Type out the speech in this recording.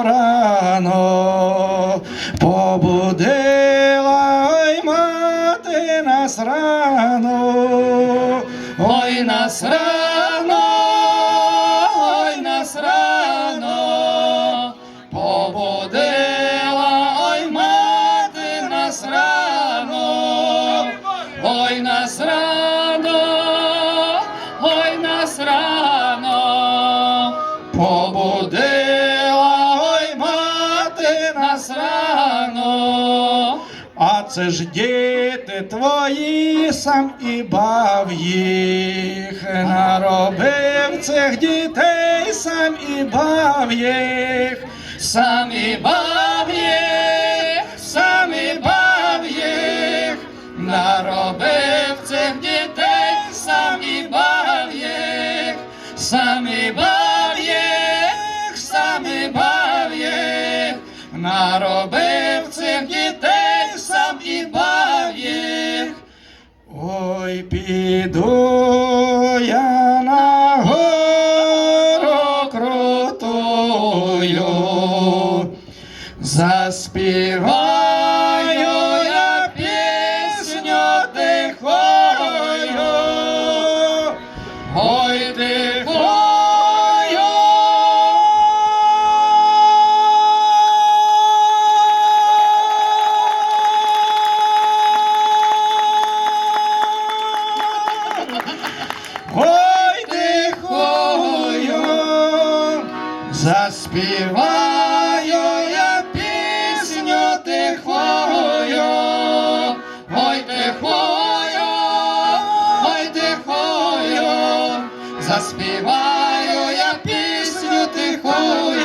рано побудила ой мати нас рано, ой нас рано, ой нас рано, побудила ой мати нас рано, ой нас ой нас це ж діти твої сам і бав їх, наробив цих дітей, сам і бав їх, сам і бав їх, сам і бав їх, наробив цих дітей, сам і бав їх, сам і бав їх, сам і бав їх, наробив цих дітей, піду я на гору крутую, заспіваю я пісню тихою, ой, тихою. Заспіваю я пісню тихою, ой, тихою, ой, тихою, заспіваю я пісню тихою.